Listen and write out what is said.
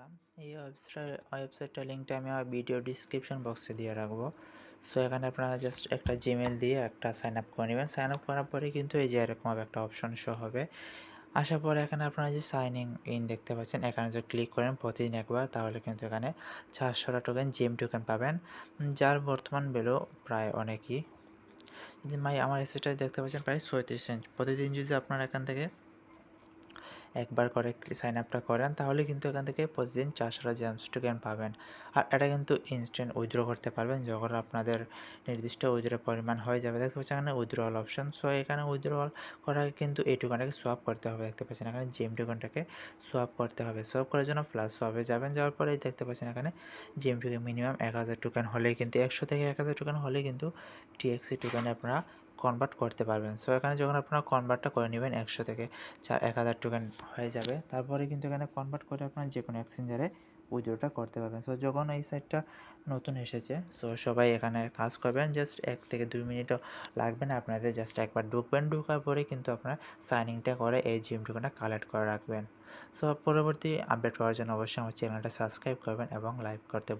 আসলাম এই ওয়েবসাইট ওয়েবসাইটটার লিঙ্কটা আমি আমার ভিডিও ডিসক্রিপশন বক্সে দিয়ে রাখব। সো এখানে আপনারা জাস্ট একটা জিমেল দিয়ে একটা সাইন আপ করে নেবেন। সাইন আপ করার পরে কিন্তু এই যে এরকমভাবে একটা অপশন শো হবে। আসার পরে এখানে আপনারা যে সাইনিং ইন দেখতে পাচ্ছেন, এখানে যদি ক্লিক করেন প্রতিদিন একবার, তাহলে কিন্তু এখানে চারশোটা টোকেন জিম টোকেন পাবেন। যার বর্তমান ভ্যালু প্রায় অনেকই। মাই আমার এসেটা দেখতে পাচ্ছেন প্রায় ছয়ত্রিশ সেন্ট প্রতিদিন যদি আপনারা এখান থেকে একবার করে সাইন আপটা করেন, তাহলে কিন্তু এখান থেকে প্রতিদিন চারশোটা জেমস টোকেন পাবেন। আর এটা কিন্তু ইনস্ট্যান্ট উইথড্র করতে পারবেন, যখন আপনাদের নির্দিষ্ট উইথড্রোর পরিমাণ হয়ে যাবে। দেখতে পাচ্ছেন এখানে উইথড্রল অপশন সো এখানে উইথড্রল করা কিন্তু এই টোকেনটাকে সোয়াপ করতে হবে। দেখতে পাচ্ছেন এখানে জেম টোকেনটাকে সোয়াপ করতে হবে। সোয়াপ করার জন্য প্লাস সোয়াপে যাবেন, যাওয়ার পরেই দেখতে পাচ্ছেন এখানে জেম টোকেন মিনিমাম এক হাজার টোকেন হলেই কিন্তু, একশো থেকে এক হাজার টোকেন হলেই কিন্তু টিএক্সি টোকেনে আপনারা কনভার্ট করতে পারবেন। সো এখানে যখন আপনারা কনভার্টটা করে নেবেন একশো থেকে চার এক হাজার টোকেন হয়ে যাবে। তারপরে কিন্তু এখানে কনভার্ট করে আপনারা যে কোনো এক্সচেঞ্জারে উইথড্রোটা করতে পারবেন। সো যখন এই সাইটটা নতুন এসেছে সো সবাই এখানে কাজ করবেন। জাস্ট এক থেকে দুই মিনিটও লাগবে না আপনাদের জাস্ট একবার ঢুকবেন। ঢুকার পরে কিন্তু আপনারা সাইনিংটা করে এই জিম টোকেনটা কালেক্ট করে রাখবেন। সো পরবর্তী আপডেট করার জন্য অবশ্যই আমার চ্যানেলটা সাবস্ক্রাইব করবেন এবং লাইক করতে